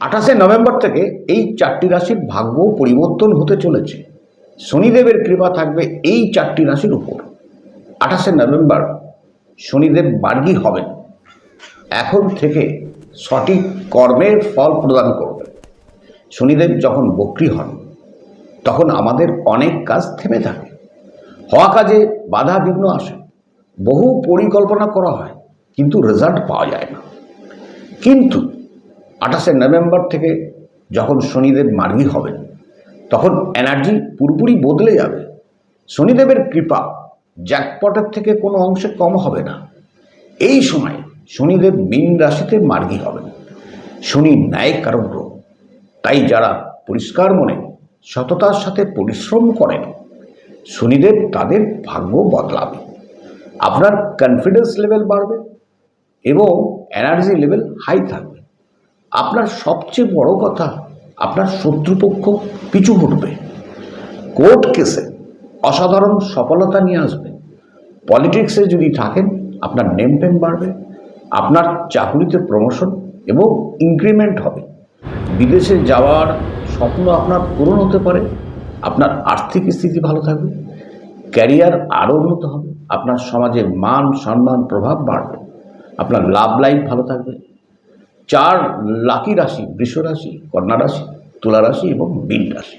আঠাশে নভেম্বর থেকে এই চারটি রাশির ভাগ্য পরিবর্তন হতে চলেছে। শনিদেবের কৃপা থাকবে এই চারটি রাশির উপর। আঠাশে নভেম্বর শনিদেব বার্গী হবেন। এখন থেকে সঠিক কর্মের ফল প্রদান করবেন। শনিদেব যখন বক্রি হন, তখন আমাদের অনেক কাজ থেমে থাকে। হওয়া কাজে বাধা বিঘ্ন আসে। বহু পরিকল্পনা করা হয়, কিন্তু রেজাল্ট পাওয়া যায় না। কিন্তু আঠাশে নভেম্বর থেকে যখন শনিদেব মার্গী হবেন, তখন এনার্জি পুরোপুরি বদলে যাবে। শনিদেবের কৃপা জ্যাকপটের থেকে কোনো অংশে কম হবে না। এই সময় শনিদেব মীন রাশিতে মার্গী হবেন। শনি ন্যায় কারণ তাই যারা পরিষ্কার মনে সততার সাথে পরিশ্রম করেন, শনিদেব তাদের ভাগ্য বদলাবে। আপনার কনফিডেন্স লেভেল বাড়বে এবং এনার্জি লেভেল হাই থাকবে। আপনার সবচেয়ে বড় কথা, আপনার শত্রুপক্ষ পিছু হটবে। কোর্ট কেসে অসাধারণ সফলতা নিয়ে আসবে। পলিটিক্সে যদি থাকেন, আপনার নেম টেম বাড়বে, আপনার চাকুরিতে প্রমোশন এবং ইনক্রিমেন্ট হবে। বিদেশে যাওয়ার স্বপ্ন আপনার পূরণ হতে পারে, আপনার আর্থিক স্থিতি ভালো থাকবে, ক্যারিয়ার আরও উন্নত হবে, আপনার সমাজে মান সম্মান প্রভাব বাড়বে, আপনার লাভ লাইফ ভালো থাকবে চার লাকি রাশি বৃষ রাশি কন্যা রাশি তুলা রাশি এবং বীন রাশি।